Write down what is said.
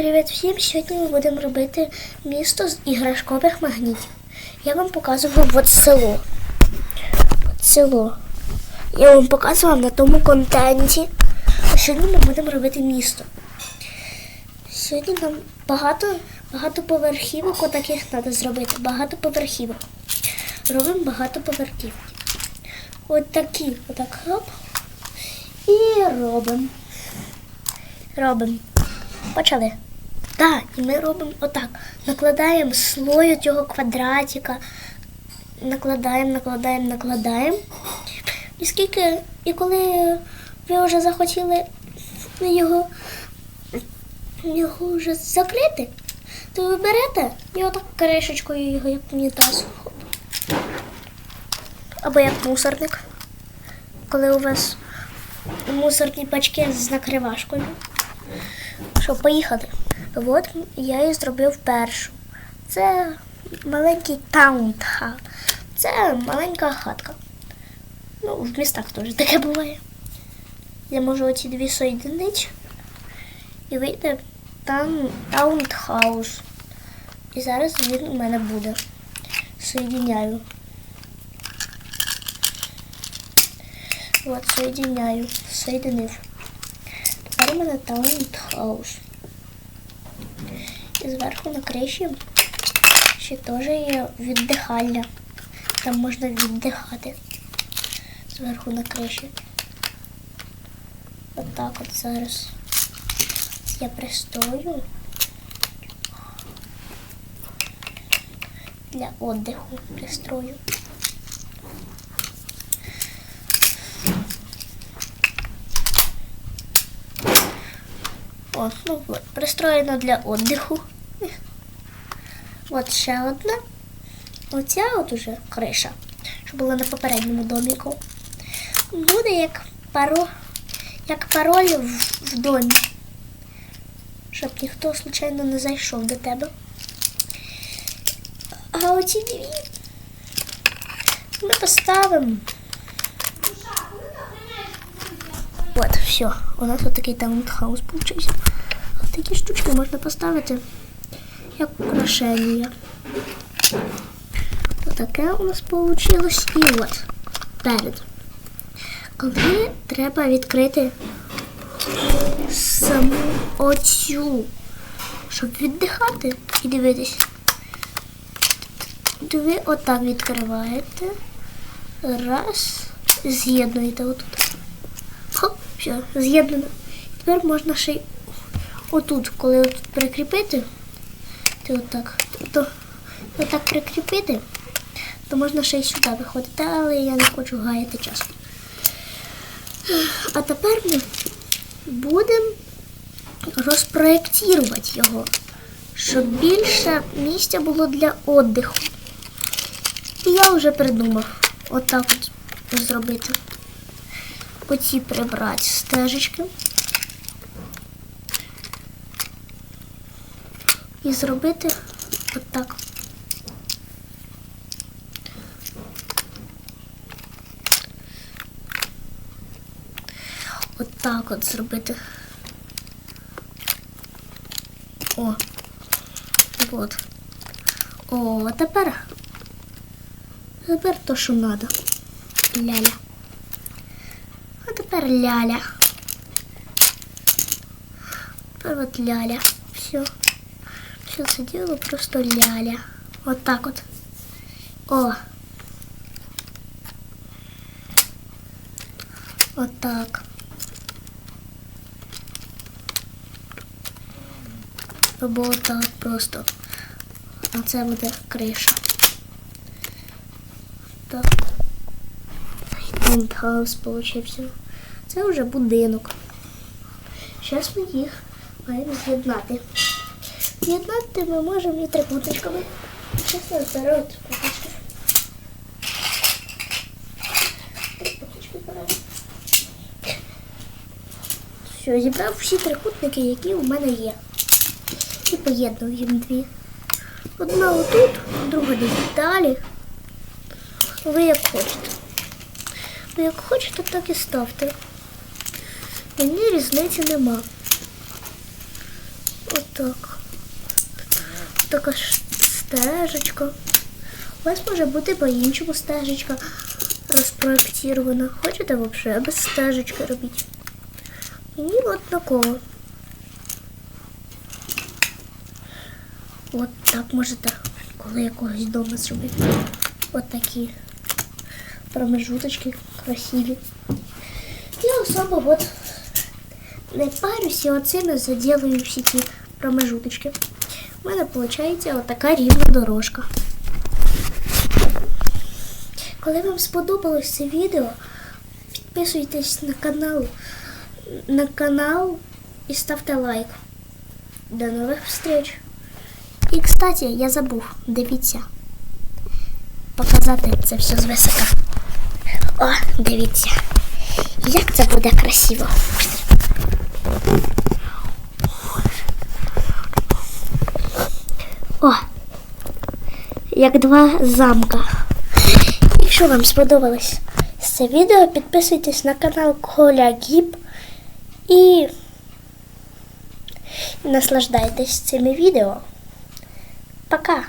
Привіт всім! Сьогодні ми будемо робити місто з іграшкових магнітів. Я вам показував от село. От село. Я вам показував на тому контенті. Сьогодні ми будемо робити місто. Сьогодні нам багато, багато поверхівок отаких треба зробити. Багато поверхівок. Робимо багато поверхівок. От такі, отак хоп. І робимо. Робимо. Почали. Так, і ми робимо отак. Накладаємо слой цього квадратика. Накладаємо, накладаємо, накладаємо. І скільки, і коли ви вже захотіли його, його вже закрити, то ви берете і отак кришечкою його, як унітаз. Або як мусорник. Коли у вас мусорні пачки з накривашкою. Що, поїхали. От я і зробив першу. Це маленький таунтхаус. Це маленька хатка. Ну, в містах теж таке буває. Я можу оці дві соєдинити і вийде там таунтхаус. І зараз він у мене буде. Соєдиняю. От, соєдиняю. Соєдинив. Тепер у мене таунтхаус. І зверху на криші ще теж є віддихальня. Там можна віддихати. Зверху на криші. Отак от, зараз я пристою для віддиху пристрою. О, ну вот, пристроєно для віддиху. От ще одна. Оця от уже криша, що була на попередньому доміку. Буде як паро, як пароль в, в домі. Щоб ніхто случайно не зайшов до тебе. А оці дві ми поставимо. От, все. У нас вот такий таунтхаус получився. Такі штучки можна поставити як украшення. Отаке у нас вийшло. І от перед. Коли треба відкрити саму оцю, щоб віддихати і дивитись. Ви отак відкриваєте. Раз. З'єднуєте отут. Хоп, все, з'єднано. Тепер можна ще й отут, коли отут прикріпити, то отак, то отак прикріпити, то можна ще й сюди виходити, але я не хочу гаяти час. А тепер ми будемо розпроєктувати його, щоб більше місця було для віддиху. І я вже придумав отак от зробити оці прибрати стежечки і зробити отак. Отак от зробити. О, от. О, тепер. Тепер то, що треба. Ляля. А тепер ляля. Тепер от ляля. Все. Все це діло просто ляля. От так от. О. От так. Або отак просто. А це буде криша. Так. Пентхаус получився. Це вже будинок. Зараз ми їх маємо з'єднати. З'єднати ми можемо і трикутничками. Я зберу трикутнички. Трикутнички беремо. Все, зібрав всі трикутники, які у мене є. І поєднав їм дві. Одна отут, друга десь далі. Ви як хочете. Ви як хочете, так і ставте. Мені різниці нема. От Так. Така стежечка. У вас може бути по-іншому стежечка розпроєктована. Хочете взагалі без стежечки робити? Мені от такого. От так можете, коли якогось дома зробити. От такі промежуточки красиві. Я особо от не парюсь і оцими заділаю всі ці промежуточки. У мене виходить отака рівна дорожка. Коли вам сподобалось це відео, підписуйтесь на канал, на канал і ставте лайк. До нових встреч! І, кстати, я забув, дивіться. Показати це все з висока. О, дивіться. Як це буде красиво. О! Як два замка. Якщо вам сподобалось це відео, підписуйтесь на канал Коля Гіб і наслаждайтесь цими відео. Пока!